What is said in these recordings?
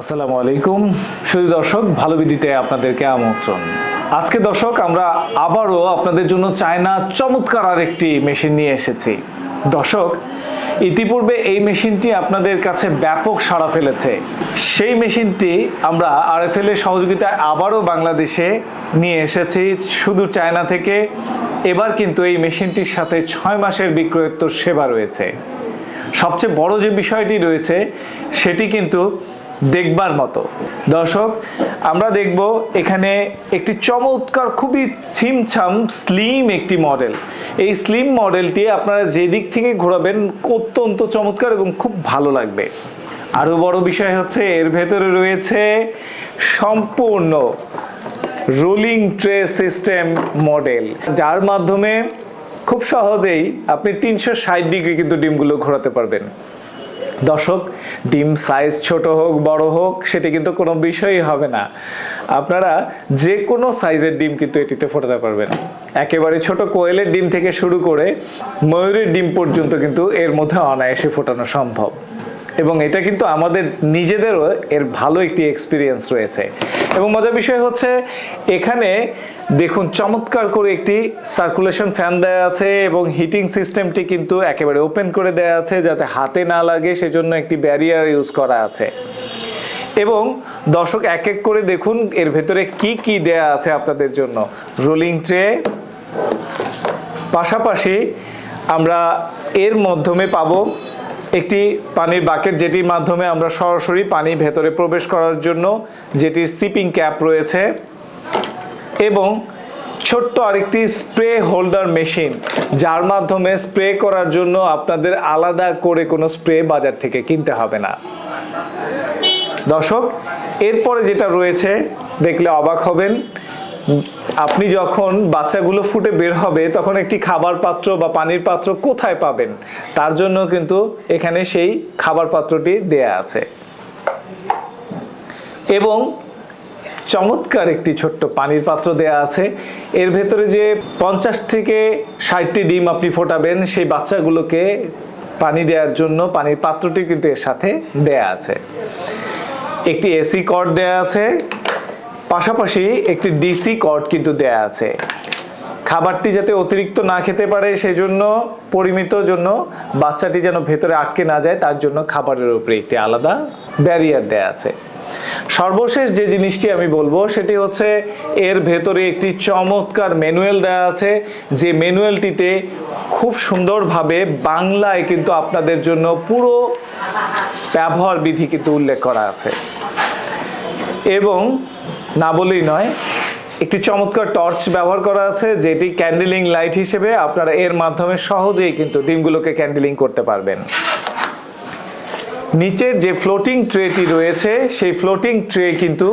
আসসালামু আলাইকুম। শুধু দর্শক ভালো বিদিতে আপনাদেরকে আমন্ত্রণ। আজকে দর্শক, আমরা আবারও আপনাদের জন্য চায়না চমৎকার আর একটি মেশিন নিয়ে এসেছি। দর্শক, ইতিপূর্বে এই মেশিনটি আপনাদের কাছে ব্যাপক সাড়া ফেলেছে। সেই মেশিনটি আমরা আরএফএল এর সহযোগিতায় আবারও বাংলাদেশে নিয়ে এসেছি, শুধু চায়না থেকে। এবার কিন্তু এই মেশিনটির সাথে ছয় মাসের বিক্রয়োত্তর সেবা রয়েছে। সবচেয়ে বড় যে বিষয়টি রয়েছে, সেটি কিন্তু দেখবার মতো। দর্শক, আমরা দেখব এখানে একটি চমৎকার, খুবই ছিমছাম স্লিম একটি মডেল এই স্লিম মডেলটি আপনারা যে দিক থেকে ঘোরাবেন, অত্যন্ত চমৎকার এবং খুব ভালো লাগবে। আরও বড় বিষয় হচ্ছে, এর ভেতরে রয়েছে সম্পূর্ণ রোলিং ট্রে সিস্টেম মডেল যার মাধ্যমে খুব সহজেই আপনি তিনশো ষাট ডিগ্রি কিন্তু ডিমগুলো ঘোরাতে পারবেন। দর্শক, ডিম সাইজ ছোট হোক, বড় হোক, সেটি কিন্তু কোনো বিষয়ই হবে না। আপনারা যে কোনো সাইজের ডিম কিন্তু এটিতে ফোটাতে পারবেন। একেবারে ছোট কোয়েলের ডিম থেকে শুরু করে ময়ূরের ডিম পর্যন্ত কিন্তু এর মধ্যে অনায়াসে ফোটানো সম্ভব। এবং এটা কিন্তু আমাদের নিজেদেরও এর ভালো একটি এক্সপিরিয়েন্স রয়েছে। এবং মজার বিষয় হচ্ছে, এখানে দেখুন চমৎকার করে একটি সার্কুলেশন ফ্যান দেওয়া আছে এবং হিটিং সিস্টেমটি কিন্তু একেবারে ওপেন করে দেওয়া আছে যাতে হাতে না লাগে, সেজন্য একটি ব্যারিয়ার ইউজ করা আছে। এবং দর্শক এক এক করে দেখুন, এর ভেতরে কি কি দেয়া আছে আপনাদের জন্য। রোলিং ট্রে পাশাপাশি আমরা এর মাধ্যমে পাবো একটি পানির বাকেট যেটির মাধ্যমে আমরা সরাসরি পানি ভেতরে প্রবেশ করার জন্য যেটির সিপিং ক্যাপ রয়েছে এবং ছোট্ট আরেকটি স্প্রে হোল্ডার মেশিন, যার মাধ্যমে স্প্রে করার জন্য আপনাদের আলাদা করে কোনো স্প্রে বাজার থেকে কিনতে হবে না। দর্শক, এরপরে যেটা রয়েছে, দেখলে অবাক হবেন আপনি যখন বাচ্চাগুলো ফুটে বের হবে, তখন একটি খাবার পাত্র বা পানির পাত্র কোথায় পাবেন? তার জন্য কিন্তু এখানে সেই খাবার পাত্রটি দেয়া আছে। এবং চমৎকার একটি ছোট্ট পানির পাত্র দেয়া আছে। এর ভেতরে যে পঞ্চাশ থেকে ষাটটি ডিম আপনি ফোটাবেন, সেই বাচ্চাগুলোকে পানি দেওয়ার জন্য পানির পাত্রটি কিন্তু এর সাথে দেয়া আছে। একটি এসি কর্ড দেয়া আছে। পাশাপাশি একটি ডিসি কর্ড কিন্তু দেয়া আছে। খাবারটি যাতে অতিরিক্ত না খেতে পারে সেজন্য, পরিমিত জন্য, বাচ্চাটি যেন ভেতরে আটকে না যায়, তার জন্য খাবারের উপরে একটি আলাদা ব্যারিয়ার দেয়া আছে। সর্বশেষ যে জিনিসটি আমি বলব, সেটি হচ্ছে এর ভেতরে একটি চমৎকার ম্যানুয়াল দেওয়া আছে, যে ম্যানুয়ালটিতে খুব সুন্দরভাবে বাংলায় কিন্তু আপনাদের জন্য পুরো ব্যবহার বিধি কিন্তু উল্লেখ করা আছে। এবং না বলেই নয়, একটি চমৎকার টর্চ ব্যবহার করা আছে, যেটি ক্যান্ডেলিং লাইট হিসেবে আপনারা এর মাধ্যমে সহজেই কিন্তু ডিমগুলোকে ক্যান্ডেলিং করতে পারবেন। নিচের যে ফ্লোটিং ট্রেটি রয়েছে, সেই ফ্লোটিং ট্রে কিন্তু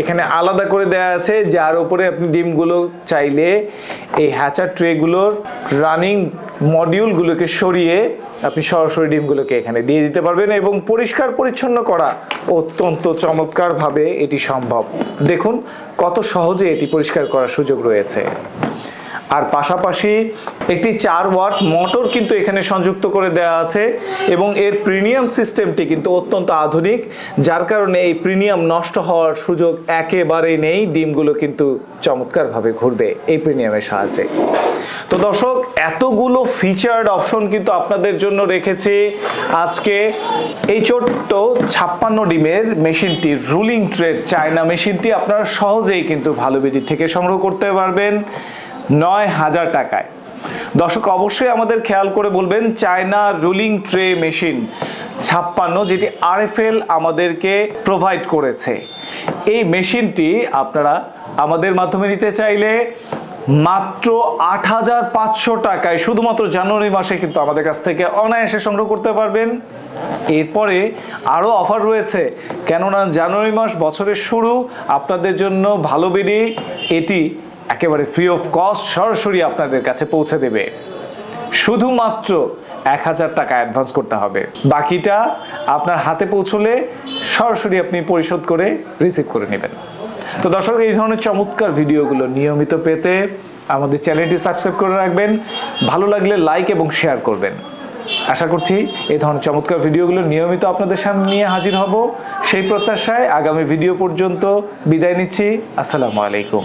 এখানে আলাদা করে দেয়া আছে যার উপরে আপনি ডিমগুলো চাইলে এই হ্যাচার ট্রেগুলোর রানিং মডিউলগুলোকে সরিয়ে আপনি সরাসরি ডিমগুলোকে এখানে দিয়ে দিতে পারবেন এবং পরিষ্কার পরিচ্ছন্ন করা অত্যন্ত চমৎকারভাবে এটি সম্ভব। দেখুন কত সহজে এটি পরিষ্কার করার সুযোগ রয়েছে। আর পাশাপাশি একটি চার ওয়াট মোটর কিন্তু এখানে সংযুক্ত করে দেওয়া আছে এবং এর প্রিমিয়াম সিস্টেমটি কিন্তু অত্যন্ত আধুনিক, যার কারণে এই প্রিমিয়াম নষ্ট হওয়ার সুযোগ একেবারেই নেই। ডিমগুলো কিন্তু চমৎকারভাবে ঘুরবে এই প্রিমিয়ামের সাহায্যে। তো দর্শক, এতগুলো ফিচার্ড অপশন কিন্তু আপনাদের জন্য রেখেছি আজকে। এই ছোট্ট ছাপ্পান্ন ডিমের মেশিনটি রুলিং ট্রেড চায়না মেশিনটি আপনারা সহজেই কিন্তু ভালো বিধি থেকে সংগ্রহ করতে পারবেন। নয় হাজার টাকায়। দর্শক, অবশ্যই আমাদের খেয়াল করে বলবেন, চায়না রুলিং ট্রে মেশিন ছাপ্পান্ন, যেটি আরএফএল আমাদেরকে প্রোভাইড করেছে। এই মেশিনটি আপনারা আমাদের মাধ্যমে নিতে চাইলে মাত্র আট হাজার পাঁচশো টাকায়, শুধুমাত্র জানুয়ারি মাসে কিন্তু আমাদের কাছ থেকে অনায়াসে সংগ্রহ করতে পারবেন। এরপরে আরও অফার রয়েছে, কেননা জানুয়ারি মাস বছরের শুরু, আপনাদের জন্য ভালো বেরি এটি একেবারে ফ্রি অফ কস্ট সরাসরি আপনাদের কাছে পৌঁছে দেবে। শুধুমাত্র এক হাজার টাকা অ্যাডভান্স করতে হবে। বাকিটা আপনার হাতে পৌঁছলে সরাসরি আপনি পরিশোধ করে রিসিভ করে নেবেন। তো দর্শক, এই ধরনের চমৎকার ভিডিওগুলো নিয়মিত পেতে আমাদের চ্যানেলটি সাবস্ক্রাইব করে রাখবেন। ভালো লাগলে লাইক এবং শেয়ার করবেন। আশা করছি এই ধরনের চমৎকার ভিডিওগুলো নিয়মিত আপনাদের সামনে নিয়ে হাজির হব। সেই প্রত্যাশায় আগামী ভিডিও পর্যন্ত বিদায় নিচ্ছি। আসসালামু আলাইকুম।